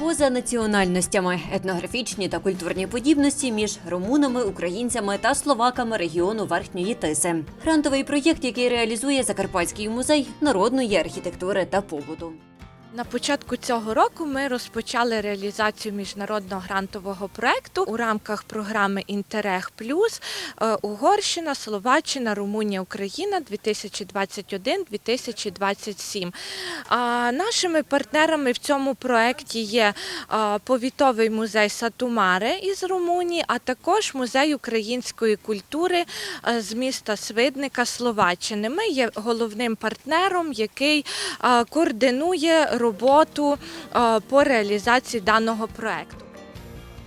Поза національностями етнографічні та культурні подібності між румунами, українцями та словаками регіону Верхньої Тиси. Грантовий проєкт, який реалізує Закарпатський музей народної архітектури та побуту. На початку цього року ми розпочали реалізацію міжнародного грантового проекту у рамках програми Інтерег Плюс е, Угорщина, Словаччина, Румунія, Україна 2021-2027. Нашими партнерами в цьому проекті є повітовий музей Сатумаре із Румунії, а також музей української культури е, з міста Свидника Словаччини. Ми є головним партнером, який координує роботу по реалізації даного проекту.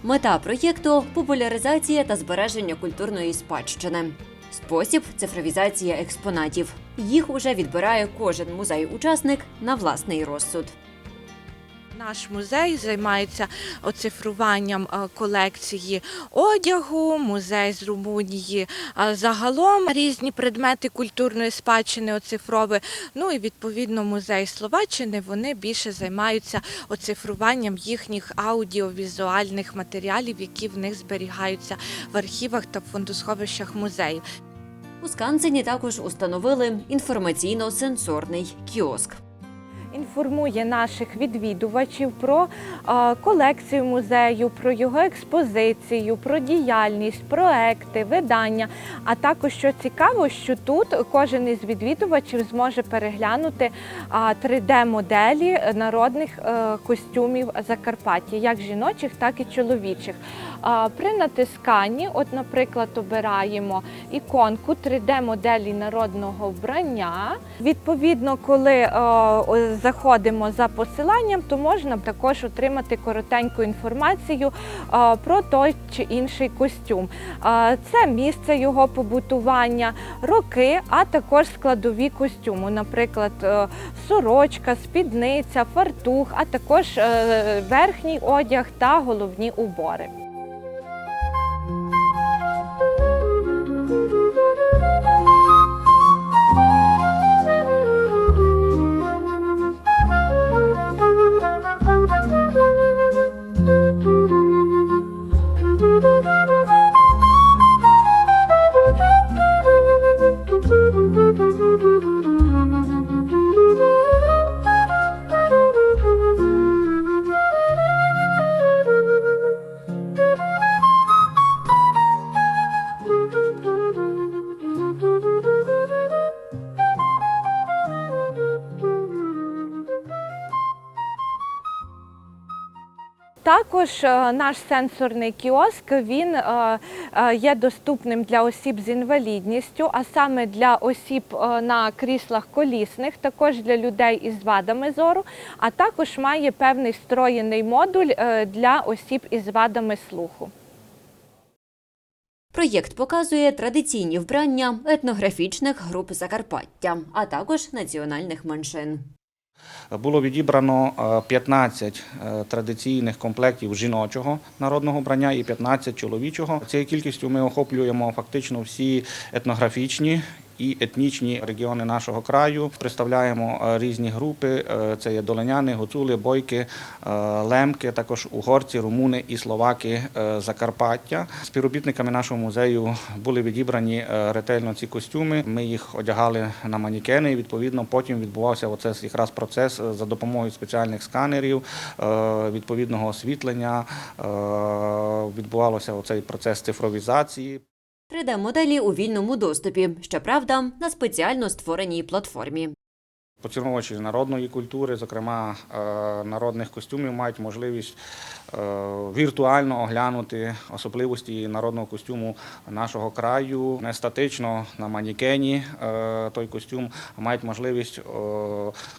Мета проєкту популяризація та збереження культурної спадщини. Спосіб цифровізація експонатів. Їх уже відбирає кожен музей-учасник на власний розсуд. Наш музей займається оцифруванням е, колекції одягу, музей з Румунії е, загалом різні предмети культурної спадщини оцифровує. Ну і відповідно музей Словаччини вони більше займаються оцифруванням їхніх аудіовізуальних матеріалів, які в них зберігаються в архівах та фондосховищах музеїв. У Скансені також установили інформаційно-сенсорний кіоск. Інформує наших відвідувачів про колекцію музею, про його експозицію, про діяльність, проекти, видання. А також що цікаво, що тут кожен із відвідувачів зможе переглянути 3D-моделі народних е, костюмів Закарпаття, як жіночих, так і чоловічих. При натисканні, от, наприклад, обираємо іконку 3D-моделі народного вбрання. Відповідно, коли е, заходимо за посиланням, то можна також отримати коротеньку інформацію е, про той чи інший костюм. Е, Це місце його побутування, роки, а також складові костюму, наприклад, е, сорочка, спідниця, фартух, а також верхній одяг та головні убори. Також е, наш сенсорний кіоск він е, е, є доступним для осіб з інвалідністю, а саме для осіб на кріслах колісних, також для людей із вадами зору, а також має певний встроєний модуль для осіб із вадами слуху. Проєкт показує традиційні вбрання етнографічних груп Закарпаття, а також національних меншин. Було відібрано е, 15 е, традиційних комплектів жіночого народного брання і 15 чоловічого. Цією кількістю ми охоплюємо фактично всі етнографічні. І етнічні регіони нашого краю представляємо е, різні групи. Е, Це є долиняни, гуцули, бойки, е, лемки, також угорці, румуни і словаки Закарпаття. Співробітниками нашого музею були відібрані ретельно ці костюми. Ми їх одягали на манікени. І відповідно потім відбувався оце якраз процес за допомогою спеціальних сканерів, відповідного освітлення. Відбувався оцей процес цифровізації. 3D-моделі у вільному доступі, щоправда, на спеціально створеній платформі. Поціновувачі народної культури, зокрема е, народних костюмів, мають можливість е, віртуально оглянути особливості народного костюму нашого краю, не статично на манікені е, той костюм, мають можливість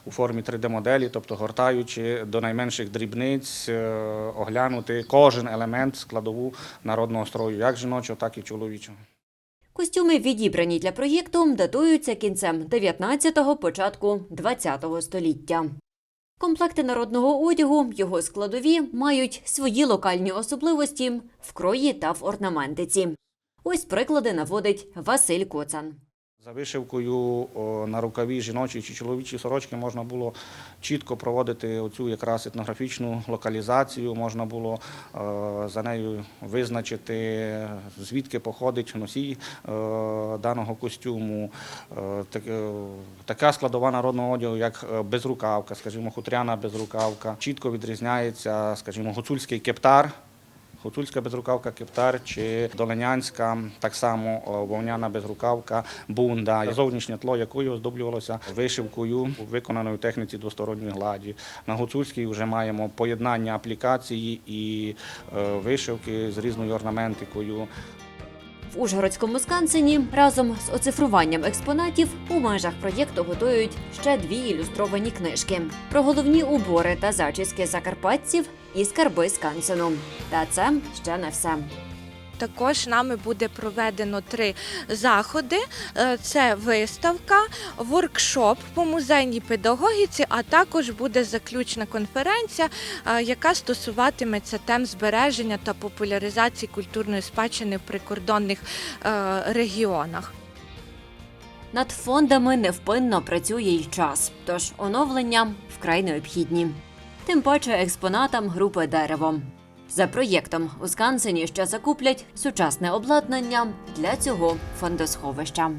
у формі 3D-моделі, тобто гортаючи до найменших дрібниць, оглянути кожен елемент складову народного строю, як жіночого, так і чоловічого. Костюми, відібрані для проєкту, датуються кінцем 19-го, початку 20-го століття. Комплекти народного одягу, його складові, мають свої локальні особливості в крої та в орнаментиці. Ось приклади наводить Василь Коцан. За вишивкою на рукаві жіночої чи чоловічої сорочки можна було чітко проводити оцю якраз етнографічну локалізацію, можна було е, за нею визначити, звідки походить носій е, даного костюму. Е, так- така складова народного одягу, як безрукавка, скажімо, хутряна безрукавка. Чітко відрізняється, скажімо, гуцульський кептар. Гуцульська безрукавка кептар чи долинянська, так само е, вовняна безрукавка, бунда, зовнішнє тло якої оздоблювалося вишивкою, виконаною в техніці двосторонньої гладі. На гуцульській вже маємо поєднання аплікації і е, вишивки з різною орнаментикою. В Ужгородському скансені разом з оцифруванням експонатів у межах проєкту готують ще дві ілюстровані книжки про головні убори та зачіски закарпатців і скарби скансену. Та це ще не все. Також нами буде проведено три заходи: Е, це виставка, воркшоп по музейній педагогіці, а також буде заключна конференція, е, яка стосуватиметься тем збереження та популяризації культурної спадщини в прикордонних е, регіонах. Над фондами невпинно працює й час, тож оновлення вкрай необхідні. Тим паче експонатам групи дерево. За проєктом у Скансені ще закуплять сучасне обладнання для цього фондосховища.